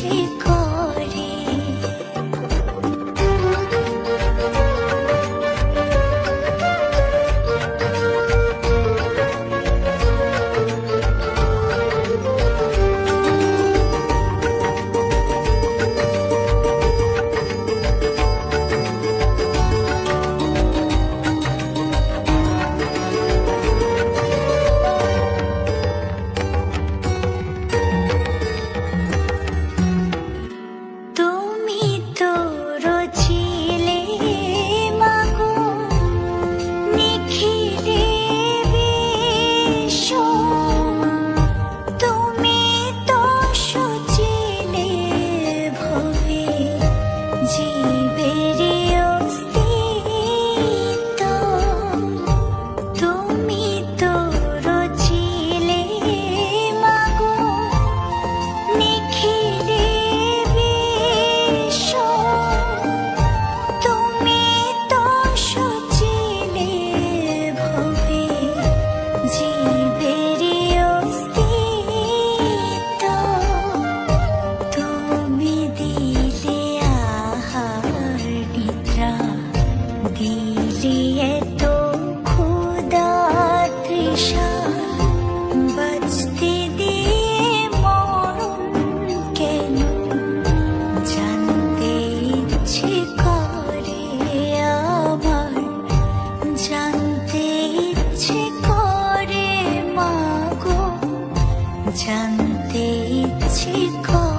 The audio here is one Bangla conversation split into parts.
cheap. মিলিয়ে তো খুদা তৃষা বাঁচতে দিয়ে মরণ কেন জানতে ইচ্ছে করে আবার জানতে ইচ্ছে করে মাগো জানতে ইচ্ছে করে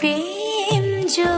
Kiếp